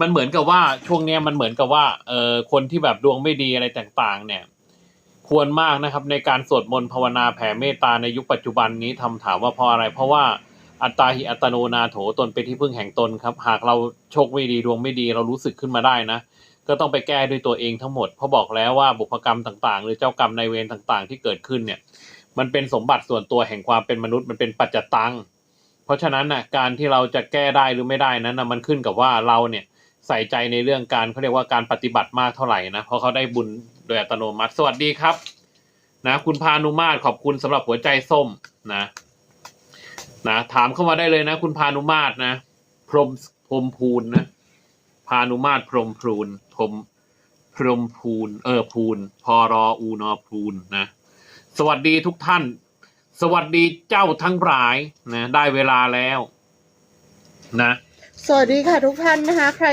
มันเหมือนกับว่าช่วงเนี้ยมันเหมือนกับว่าเออคนที่แบบดวงไม่ดีอะไรต่างๆ เนี่ย ควรมากนะครับ ในการสวดมนต์ภาวนาแผ่เมตตาในยุคปัจจุบันนี้ทำถามว่าเพราะอะไร เพราะว่าอัตตาหิอัตโนนาโถตนเป็นที่พึ่งแห่งตนครับ หากเราโชคไม่ดีดวงไม่ดีเรารู้สึกขึ้นมาได้นะก็ต้องไปแก้ด้วยตัวเองทั้งหมดเพราะบอกแล้วว่าบุพกรรมต่างๆ หรือเจ้ากรรมในเวรต่างๆ ที่เกิดขึ้นเนี่ย มันเป็นสมบัติส่วนตัวแห่งความเป็นมนุษย์มันเป็นปัจจตัง เพราะฉะนั้นน่ะการที่เราจะแก้ได้หรือไม่ได้นั้นนะมันขึ้นกับว่าเราเนี่ย ใส่ใจในเรื่องการเขาเรียกว่าการปฏิบัติมากเท่าไหร่นะเพราะเขาได้บุญโดยอัตโนมัติ สวัสดีครับ นะ คุณพานุมาตรขอบคุณสำหรับหัวใจส้มนะนะถามเข้ามาได้เลยนะ คุณพานุมาตรนะ พรมพรมพูนนะพานุมาตรพรมพูนพรมพรมพูน เออพูนพอรออูนอพูนนะ สวัสดีทุกท่าน สวัสดีเจ้าทั้งหลายนะ ได้เวลาแล้ว นะ สวัสดีค่ะทุกท่านนะคะ ใคร